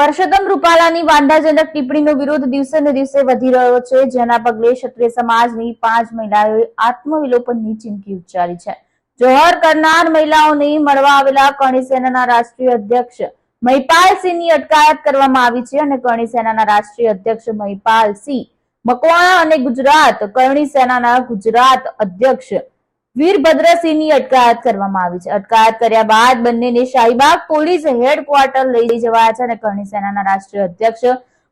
પરસોત્તમ રૂપાલાની વાંધાજનક ટિપ્પણીનો વિરોધ દિવસે ને દિવસે વધી રહ્યો છે. જેના પગલે ક્ષત્રિય સમાજની પાંચ મહિલાઓએ આત્મવિલોપનની ચીમકી ઉચ્ચારી છે. જોહર કરનાર મહિલાઓને મળવા આવેલા કરણી રાષ્ટ્રીય અધ્યક્ષ મહિપાલસિંહની અટકાયત કરવામાં આવી છે અને કરણી સેનાના રાષ્ટ્રીય અધ્યક્ષ મહિપાલસિંહ મકવાણા અને ગુજરાત કરણી સેનાના ગુજરાત અધ્યક્ષ વીરભદ્રસિંહની અટકાયત કરવામાં આવી છે. અટકાયત કર્યા બાદ બંનેને શાહીબાગ પોલીસ હેડક્વાર્ટર લઈ જવાયા છે અને કરણી સેનાના રાષ્ટ્રીય અધ્યક્ષ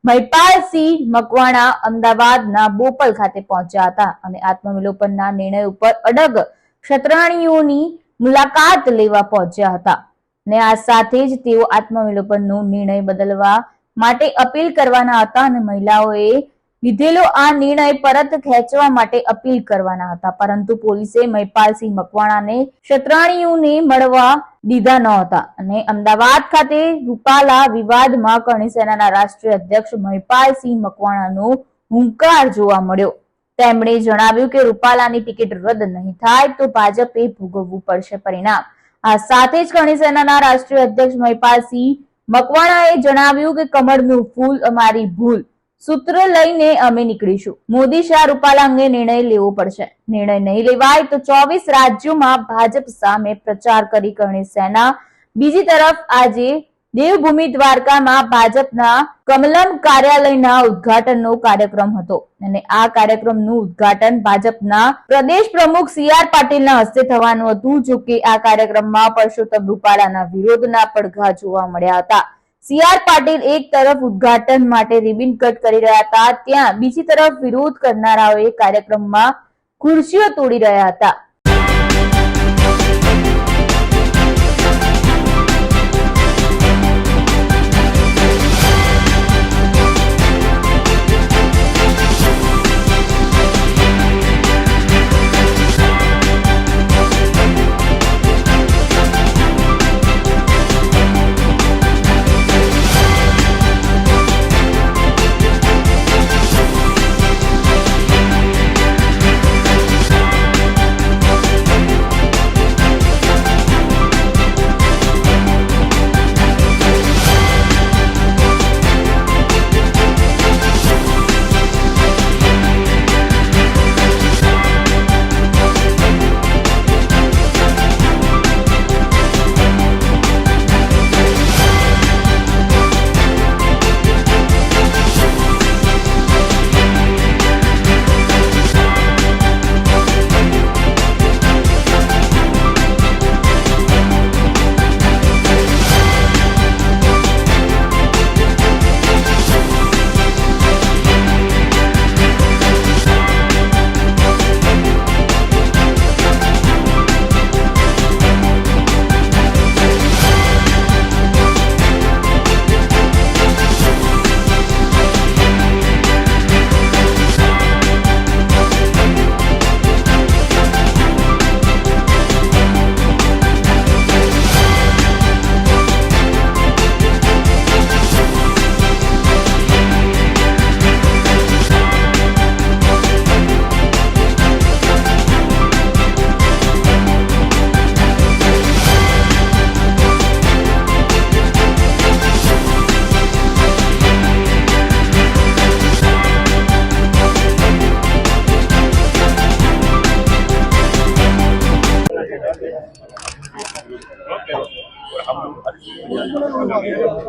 મહિપાલસિંહ મકવાણા અમદાવાદના બોપલ ખાતે પહોંચ્યા હતા અને આત્મવિલોપનના નિર્ણય ઉપર અડગ ક્ષત્રાણીઓની મુલાકાત લેવા પહોંચ્યા હતા. ને આ સાથે જ તેઓ આત્મવિલોપનનો નિર્ણય બદલવા માટે અપીલ કરવાના હતા અને મહિલાઓએ લીધેલો આ નિર્ણય પરત ખેંચવા માટે અપીલ કરવાના હતા, પરંતુ પોલીસે મહિપાલસિંહ મકવાણાને ક્ષત્રાણીઓને મળવા દીધા ન હતા અને અમદાવાદ ખાતે રૂપાલા વિવાદમાં કરણી રાષ્ટ્રીય અધ્યક્ષ મહિપાલસિંહ મકવાણાનો હુંકાર જોવા મળ્યો. તેમણે જણાવ્યું કે રૂપાલાની ટિકિટ રદ નહીં થાય તો ભાજપે ભોગવવું પડશે પરિણામ. આ સાથે જ કરણી રાષ્ટ્રીય અધ્યક્ષ મહિપાલસિંહ મકવાણાએ જણાવ્યું કે કમળનું ફૂલ અમારી ભૂલ. સૂત્ર લઈને અમે નીકળીશું. મોદી શાહ રૂપાલા અંગે નિર્ણય લેવો પડશે. નિર્ણય નહીં લેવાય તો ચોવીસ રાજ્યોમાં ભાજપ સામે પ્રચાર કરી કરણી સેના. બીજી તરફ આજે દેવભૂમિ દ્વારકામાં ભાજપના કમલમ કાર્યાલયના ઉદ્ઘાટનનો કાર્યક્રમ હતો. અને આ કાર્યક્રમનું ઉદ્ઘાટન ભાજપના પ્રદેશ પ્રમુખ સી આર પાટીલના હસ્તે થવાનું હતું જો કે આ કાર્યક્રમમાં પરસોત્તમ રૂપાલાના વિરોધના પડઘા જોવા મળ્યા હતા. સી આર પાટીલ એક તરફ ઉદ્ઘાટન માટે રિબિન કટ કરી રહ્યા હતા, ત્યાં બીજી તરફ વિરોધ કરનારાઓએ કાર્યક્રમમાં ખુરશીઓ તોડી રહ્યા હતા.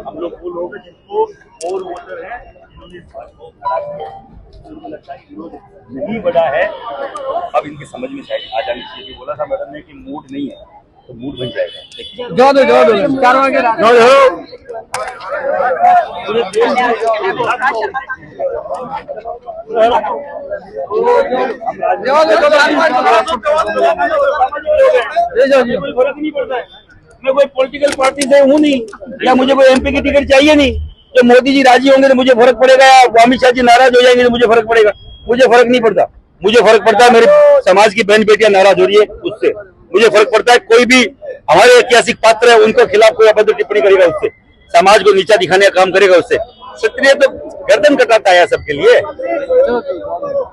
हम लोग वो लोग हैं जिनको और वोटर है? इस बात को खड़ा किया लगता है? विरोध नहीं बढ़ा है अब इनकी समझ में शायद आ जानी चाहिए बोला था मैडम ने कि मूड नहीं है तो मूड बन जाएगा दो। दो दो फ़र्क नहीं पड़ता है मैं कोई पॉलिटिकल पार्टी से हूँ नहीं, या मुझे कोई एमपी की टिकट चाहिए नहीं, जो मोदी जी राज़ी होंगे तो मुझे फ़र्क पड़ेगा, या अमित शाह जी नाराज़ हो जाएँगे तो मुझे फ़र्क पड़ेगा। मुझे फ़र्क नहीं पड़ता। मुझे फ़र्क पड़ता है मेरे समाज की बहन बेटियाँ नाराज़ हो रही है उससे। मुझे फ़र्क पड़ता है कोई भी हमारे ऐतिहासिक पात्र है, उनके खिलाफ कोई अभद्र टिप्पणी करेगा उससे। समाज को नीचा दिखाने का काम करेगा उससे। क्षत्रिय तो गर्दन कटाता है सबके लिए।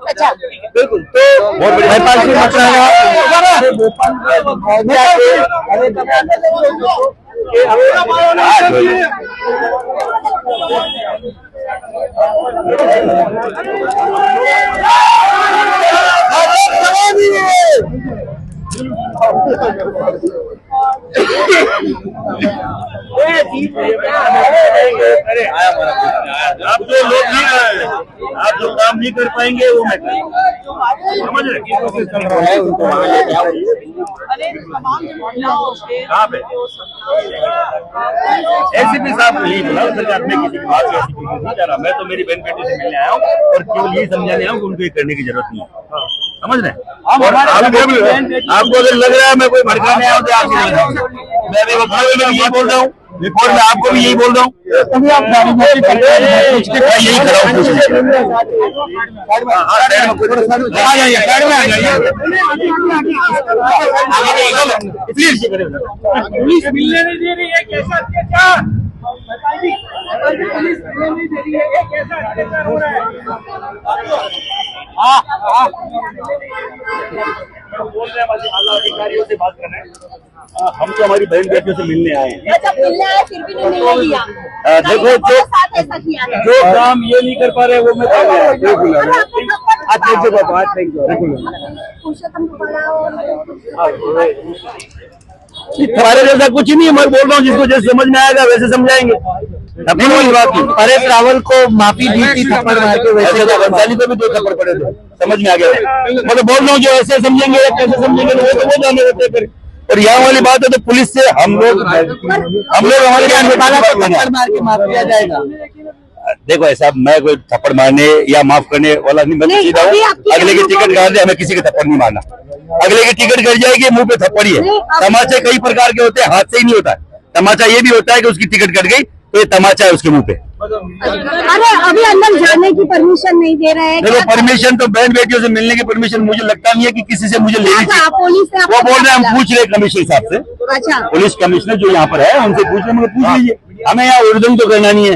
अच्छा। बिल्कुल तो बहुत बढ़िया। की हाँ, आप जो लोग नहीं आए आप जो काम नहीं कर पाएँगे वो मैं समझ रहे कहाँ पे एसीपी साहब नहीं बोला सरकार में किसी की बात ऐसी नहीं जा रहा मैं तो मेरी बहन बेटी से मिलने आया हूँ और केवल यही समझाने आया हूँ कि उनको ये करने की ज़रूरत नहीं है समझ रहे आपको आपको अगर लग रहा है मैं कोई भड़काने आया हूँ तो आप नहीं लग रहा हूँ। मैं में भी यही बोल रहा हूँ। और मैं आपको भी यही बोल रहा हूँ। मैं यही खड़ा हूँ। हाँ, हाँ, में में। करें रही है पुलिस मिलने नहीं दे रही है ये कैसा हो रहा है हाँ हाँ बोल रहे हैं अधिकारियों से बात कर रहे हैं हम तो हमारी बहन बेटियों से मिलने आए हैं। जब मिलने आए फिर भी नहीं मिलने दिया। देखो जो जो काम ये नहीं कर पा रहे वो मैं कर। रहा हूँ आपको थप्पड़ आज तुम्हारे जैसा कुछ नहीं है मैं बोल रहा हूँ जिसको जैसे समझ में आएगा वैसे समझाएँगे। की परेश रावल को माफ़ी दी थी थप्पड़ मार के वैसे तो बंसाली को भी दो थप्पड़ पड़े थे समझ में आ गया। मतलब बोल रहा हूँ जो ऐसे समझेंगे या कैसे समझेंगे वो तो वो जाने होते फिर। और यहाँ वाली बात है तो पुलिस से हम लोग हम लोग हमारे यहाँ देखो ऐसा मैं कोई थप्पड़ मारने या माफ़ करने वाला नहीं मैं तो सीधा हूँ। अगले की टिकट काट दे हमें किसी के थप्पड़ नहीं मारना। अगले की टिकट कट जाएगी मुँह पे थप्पड़ ही है। तमाचे कई प्रकार के होते हैं हाथ से ही नहीं होता। है तमाचा ये भी होता है कि उसकी टिकट कट गई तो ये तमाचा है उसके मुँह पे। अरे अभी अंदर जाने की परमिशन नहीं दे रहे हैं। देखो परमिशन तो बहन बेटियों से मिलने की परमिशन मुझे लगता नहीं है कि किसी से मुझे लेनी अच्छा चाहिए। पुलिस से वो बोल रहे हैं हम पूछ रहे कमिश्नर साहब से। अच्छा। पुलिस कमिश्नर जो यहाँ पर है उनसे पूछ रहे हैं, पूछ लीजिए। हमें यहाँ उर्दन तो करना नहीं है।